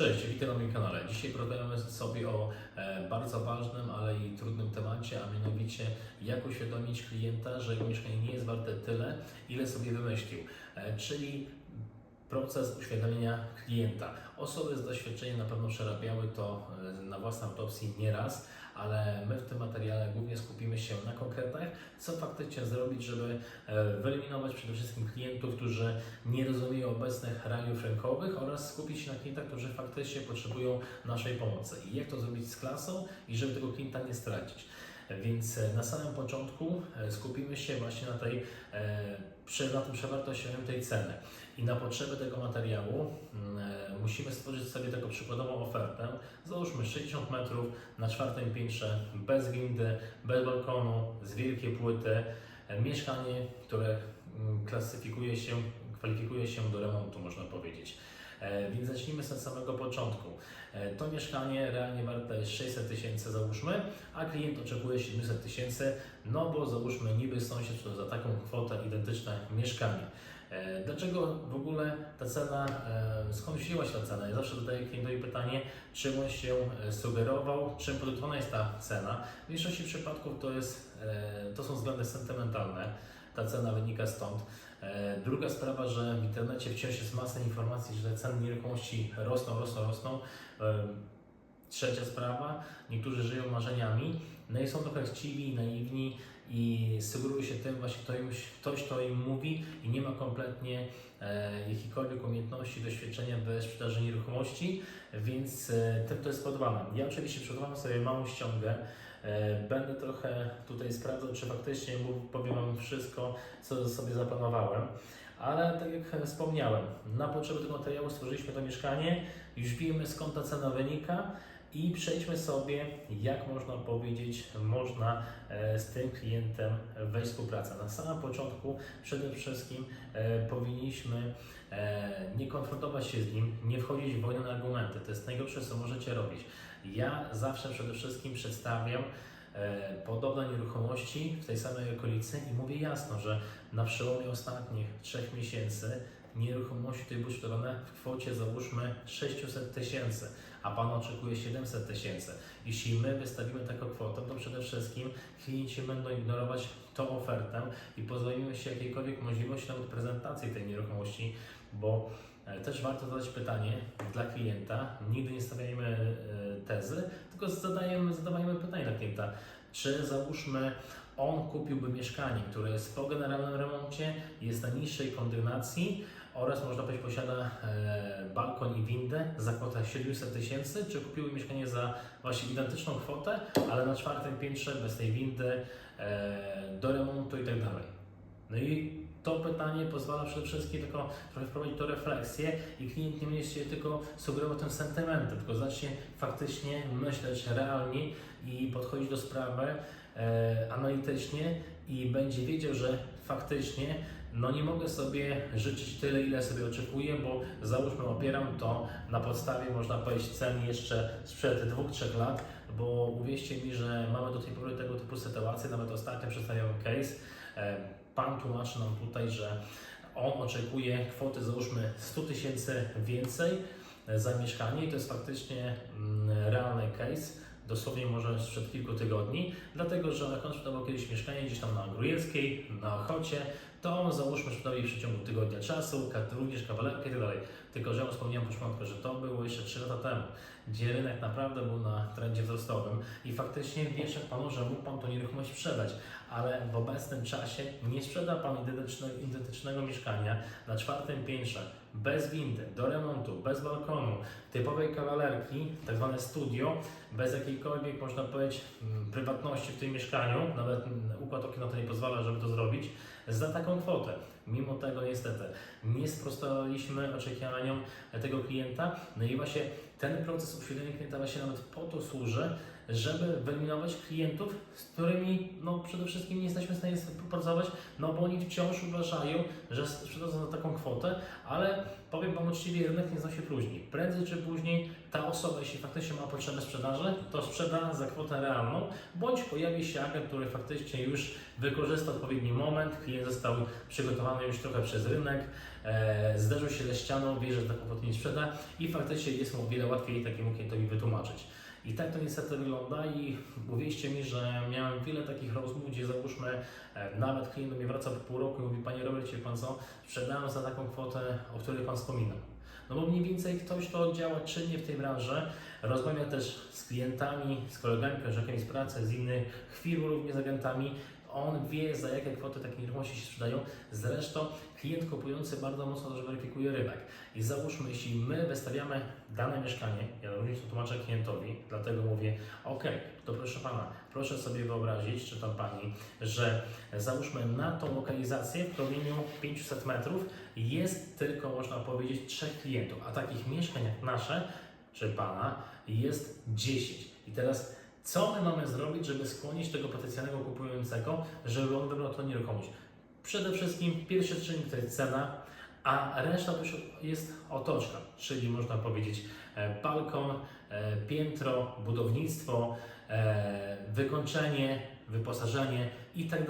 Cześć, witam na moim kanale. Dzisiaj porozmawiamy sobie o e, bardzo ważnym, ale i trudnym temacie, a mianowicie jak uświadomić klienta, że jego mieszkanie nie jest warte tyle, ile sobie wymyślił. E, czyli proces uświadomienia klienta. Osoby z doświadczeniem na pewno przerabiały to e, na własnej autopsji nieraz, ale my w tym materiale głównie skupimy się na konkretach, co faktycznie zrobić, żeby e, wyeliminować przede wszystkim klientów, którzy nie rozumieją obecnych realiów rynkowych oraz skupić się na klientach, którzy faktycznie potrzebują naszej pomocy. I jak to zrobić z klasą i żeby tego klienta nie stracić. Więc e, na samym początku e, skupimy się właśnie na, tej, e, na tym przewartościowaniu tej ceny. I na potrzeby tego materiału mm, musimy stworzyć sobie taką przykładową ofertę. Załóżmy 60 metrów na czwartym piętrze, bez windy, bez balkonu, z wielkiej płyty. Mieszkanie, które mm, klasyfikuje się, kwalifikuje się do remontu, można powiedzieć. E, Więc zacznijmy od samego początku. E, To mieszkanie realnie warte jest 600 tysięcy, załóżmy, a klient oczekuje 700 tysięcy, no bo załóżmy niby sąsiad za taką kwotę identyczne mieszkanie. E, Dlaczego w ogóle ta cena, skąd wzięła się ta cena? Ja zawsze zadaję klientowi pytanie, czym on się sugerował, czym podyktowana jest ta cena. W większości przypadków to, jest, to są względy sentymentalne. Ta cena wynika stąd. E, Druga sprawa, że w internecie wciąż jest masa informacji, że ceny nieruchomości rosną, rosną, rosną. Trzecia sprawa, niektórzy żyją marzeniami, no i są trochę chciwi naiwni i sugerują się tym właśnie ktoś, ktoś to im mówi i nie ma kompletnie e, jakichkolwiek umiejętności, doświadczenia we sprzedaży nieruchomości, więc e, tym to jest spowodowane. Ja oczywiście przygotowałem sobie małą ściągę, będę trochę tutaj sprawdzał, czy faktycznie powiem Wam wszystko, co sobie zaplanowałem. Ale tak jak wspomniałem, na potrzeby tego materiału stworzyliśmy to mieszkanie, już wiemy skąd ta cena wynika i przejdźmy sobie, jak można powiedzieć, można e, z tym klientem wejść w współpracę. Na samym początku przede wszystkim e, powinniśmy e, nie konfrontować się z nim, nie wchodzić w wojnę na argumenty. To jest najgorsze, co możecie robić. Ja zawsze przede wszystkim przedstawiam e, podobne nieruchomości w tej samej okolicy i mówię jasno, że na przełomie ostatnich trzech miesięcy nieruchomości tutaj sprzedawane w kwocie załóżmy 600 tysięcy, a Pan oczekuje 700 tysięcy. Jeśli my wystawimy taką kwotę, to przede wszystkim klienci będą ignorować tą ofertę i pozbawimy się jakiejkolwiek możliwości nawet prezentacji tej nieruchomości, bo też warto zadać pytanie dla klienta. Nigdy nie stawiajmy e, tezy, tylko zadajemy, zadawajmy pytanie dla klienta. Czy załóżmy on kupiłby mieszkanie, które jest po generalnym remoncie, jest na niższej kondygnacji oraz można powiedzieć posiada e, balkon i windę za kwotę 700 tysięcy, czy kupiłby mieszkanie za właśnie identyczną kwotę, ale na czwartym piętrze bez tej windy, e, do remontu i tak dalej. No i to pytanie pozwala przede wszystkim tylko trochę wprowadzić to refleksję i klient nie będzie się tylko sugerował tym sentymentem, tylko zacznie faktycznie myśleć realnie i podchodzić do sprawy e, analitycznie i będzie wiedział, że faktycznie no nie mogę sobie życzyć tyle, ile sobie oczekuję, bo załóżmy opieram to na podstawie, można powiedzieć, cen jeszcze sprzed dwóch, trzech lat, bo uwierzcie mi, że mamy do tej pory tego typu sytuacje, nawet ostatnio przedstawiałem case, e, pan tłumaczy nam tutaj, że on oczekuje kwoty załóżmy 100 tysięcy więcej za mieszkanie i to jest faktycznie mm, realny case, dosłownie może sprzed kilku tygodni, dlatego że jak on sprzedawał kiedyś mieszkanie gdzieś tam na Grujeckiej, na Ochocie, to załóżmy sprzedał je w przeciągu tygodnia czasu, również kawalerkę tak dalej. Tylko, że wspomniałem po początku, że to było jeszcze 3 lata temu, gdzie rynek naprawdę był na trendzie wzrostowym i faktycznie wierzę Panu, że mógł Pan tą nieruchomość sprzedać, ale w obecnym czasie nie sprzeda Pan identycznego, identycznego mieszkania na czwartym piętrze, bez windy, do remontu, bez balkonu, typowej kawalerki, tak zwane studio, bez jakiejkolwiek, można powiedzieć, mm, prywatności w tym mieszkaniu, nawet mm, układ okien na to nie pozwala, żeby to zrobić, za taką kwotę. Mimo tego niestety nie sprostowaliśmy oczekiwaniom tego klienta, no i właśnie ten proces uświadomienia klienta właśnie nawet po to służy, żeby wyeliminować klientów, z którymi no, przede wszystkim nie jesteśmy w stanie współpracować, no bo oni wciąż uważają, że sprzedadzą za taką kwotę, ale powiem Wam uczciwie, rynek nie znosi próżni. Prędzej czy później ta osoba, jeśli faktycznie ma potrzebę sprzedaży, to sprzeda za kwotę realną, bądź pojawi się agent, który faktycznie już wykorzysta odpowiedni moment, klient został przygotowany już trochę przez rynek, e, zderzył się ze ścianą, wie, że tak po nie sprzeda i faktycznie jest mu o wiele łatwiej takiemu klientowi wytłumaczyć. I tak to niestety wygląda i uwierzcie mi, że miałem wiele takich rozmów, gdzie załóżmy e, nawet klient do mnie wraca po pół roku i mówi Panie Robercie, Pan co, sprzedałem za taką kwotę, o której Pan wspominał. No bo mniej więcej ktoś, kto działa czynnie w tej branży, rozmawia też z klientami, z kolegami, koleżankami z pracy, z innych firm, również z agentami, on wie, za jakie kwoty takie nieruchomości się sprzedają. Zresztą klient kupujący bardzo mocno też weryfikuje rynek. I załóżmy, jeśli my wystawiamy dane mieszkanie, ja również to tłumaczę klientowi, dlatego mówię, ok, to proszę Pana, proszę sobie wyobrazić, czy tam Pani, że załóżmy na tą lokalizację w promieniu 500 metrów jest tylko, można powiedzieć, trzech klientów, a takich mieszkań jak nasze, czy Pana, jest 10. I teraz co my mamy zrobić, żeby skłonić tego potencjalnego kupującego, żeby on wybrał tą nieruchomość? Przede wszystkim pierwszy czynnik to jest cena, a reszta to już jest otoczka, czyli można powiedzieć e, balkon, e, piętro, budownictwo, e, wykończenie, wyposażenie i tak.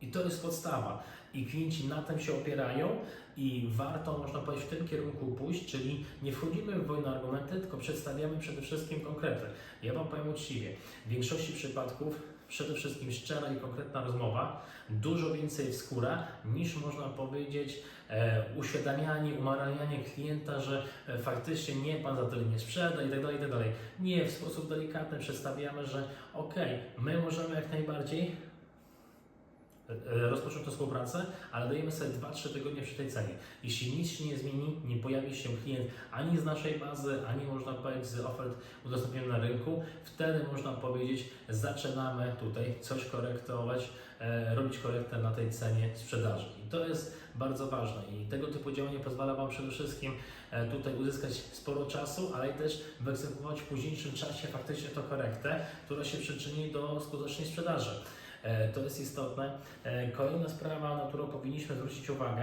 I to jest podstawa. I klienci na tym się opierają i warto, można powiedzieć, w tym kierunku pójść, czyli nie wchodzimy w wojnę argumenty, tylko przedstawiamy przede wszystkim konkrety. Ja Wam powiem uczciwie, w większości przypadków przede wszystkim szczera i konkretna rozmowa, dużo więcej wskóra niż można powiedzieć e, uświadamianie, umaranianie klienta, że e, faktycznie nie, Pan za tyle nie sprzeda i tak dalej, i tak dalej. Nie, w sposób delikatny przedstawiamy, że ok, my możemy jak najbardziej e, rozpocząć tę współpracę, ale dajemy sobie 2-3 tygodnie przy tej cenie. Jeśli nic się nie zmieni, nie pojawi się klient ani z naszej bazy, ani można powiedzieć z ofert udostępnionych na rynku, wtedy można powiedzieć, zaczynamy tutaj coś korektować, e, robić korektę na tej cenie sprzedaży. I to jest bardzo ważne i tego typu działanie pozwala Wam przede wszystkim e, tutaj uzyskać sporo czasu, ale też wyegzekwować w późniejszym czasie faktycznie tą korektę, która się przyczyni do skutecznej sprzedaży. E, To jest istotne. E, Kolejna sprawa, na którą powinniśmy zwrócić uwagę,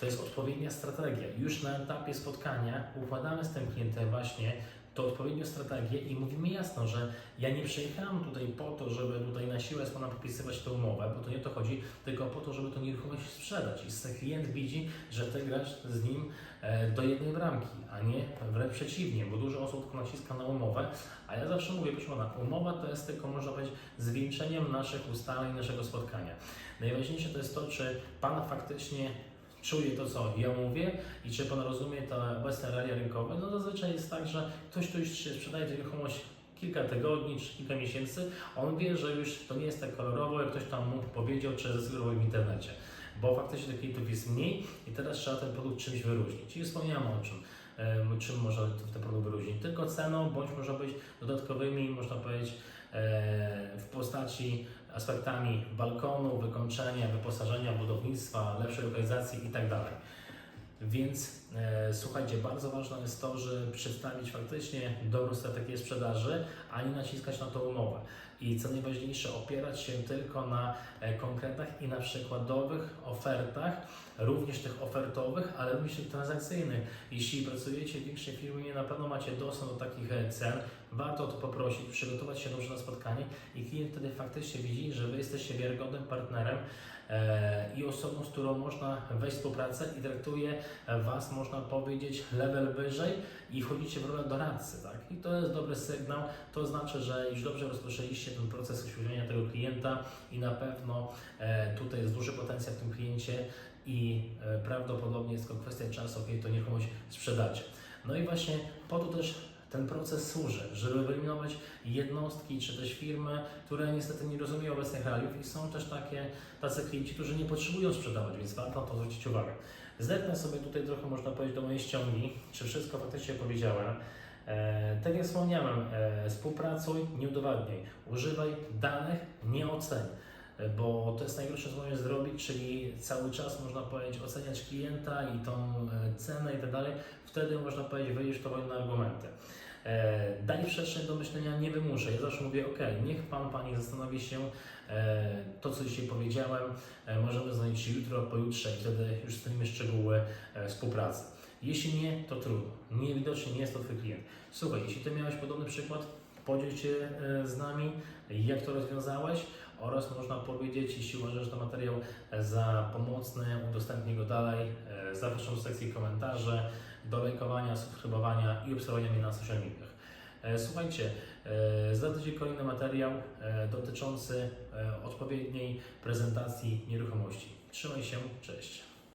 to jest odpowiednia strategia. Już na etapie spotkania układamy z tym klientem właśnie tą odpowiednią strategię i mówimy jasno, że ja nie przyjechałem tutaj po to, żeby tutaj na siłę z Pana podpisywać tę umowę, bo to nie o to chodzi, tylko po to, żeby to nieruchomość sprzedać. I klient widzi, że Ty grasz z nim e, do jednej bramki, a nie wręcz przeciwnie, bo dużo osób tylko naciska na umowę, a ja zawsze mówię, proszę Pana, umowa to jest tylko, można powiedzieć, zwieńczeniem naszych ustaleń, naszego spotkania. Najważniejsze to jest to, czy Pan faktycznie czuje to, co ja mówię i czy Pan rozumie te obecne realia rynkowe. No zazwyczaj jest tak, że ktoś, kto już sprzedaje nieruchomość kilka tygodni czy kilka miesięcy, on wie, że już to nie jest tak kolorowo, jak ktoś tam mu powiedział czy zasugerował w internecie. Bo faktycznie tych klientów jest mniej i teraz trzeba ten produkt czymś wyróżnić. I wspomniałem o czym. Czym można ten produkt wyróżnić? Tylko ceną, bądź może być dodatkowymi, można powiedzieć, w postaci aspektami balkonu, wykończenia, wyposażenia, budownictwa, lepszej lokalizacji itd. Więc e, słuchajcie, bardzo ważne jest to, żeby przedstawić faktycznie dobrą strategię sprzedaży, a nie naciskać na tą umowę. I co najważniejsze, opierać się tylko na e, konkretach i na przykładowych ofertach, również tych ofertowych, ale również tych transakcyjnych. Jeśli pracujecie w większej firmie, na pewno macie dostęp do takich e, cen, warto o to poprosić, przygotować się dobrze na spotkanie i klient wtedy faktycznie widzi, że Wy jesteście wiarygodnym partnerem e, i osobą, z którą można wejść w współpracę i traktuje Was, można powiedzieć, level wyżej i wchodzicie w rolę doradcy, tak? I to jest dobry sygnał, to znaczy, że już dobrze rozpoczęliście ten proces uświadomienia tego klienta i na pewno e, tutaj jest duży potencjał w tym kliencie i e, prawdopodobnie jest tylko kwestia czasu, kiedy to nieruchomość sprzedacie. No i właśnie po to też ten proces służy, żeby wyeliminować jednostki czy też firmy, które niestety nie rozumieją obecnych realiów i są też takie, tacy klienci, którzy nie potrzebują sprzedawać, więc warto na to zwrócić uwagę. Zerknę sobie tutaj trochę, można powiedzieć, do mojej ściągi, czy wszystko faktycznie powiedziałem. E, tak jak wspomniałem, e, współpracuj, nie udowadniaj. Używaj danych, nie oceń. Bo to jest najgorsze, co możesz zrobić, czyli cały czas można powiedzieć oceniać klienta i tą e, cenę i tak dalej. Wtedy można powiedzieć, wyjść to na argumenty. E, Daj przestrzeń do myślenia, nie wymuszaj. Ja zawsze mówię, ok, niech Pan, Pani zastanowi się, e, to co dzisiaj powiedziałem, możemy znaleźć się jutro, pojutrze i wtedy już ustalimy szczegóły współpracy. Jeśli nie, to trudno. Niewidocznie nie jest to Twój klient. Słuchaj, jeśli Ty miałeś podobny przykład, Podziel się z nami, jak to rozwiązałeś oraz można powiedzieć, jeśli uważasz to materiał za pomocny, udostępnij go dalej. E, Zapraszam do sekcji komentarzy, do lajkowania, subskrybowania i obserwowania mnie na social mediach. E, Słuchajcie, e, za tydzień kolejny materiał e, dotyczący e, odpowiedniej prezentacji nieruchomości. Trzymaj się, cześć.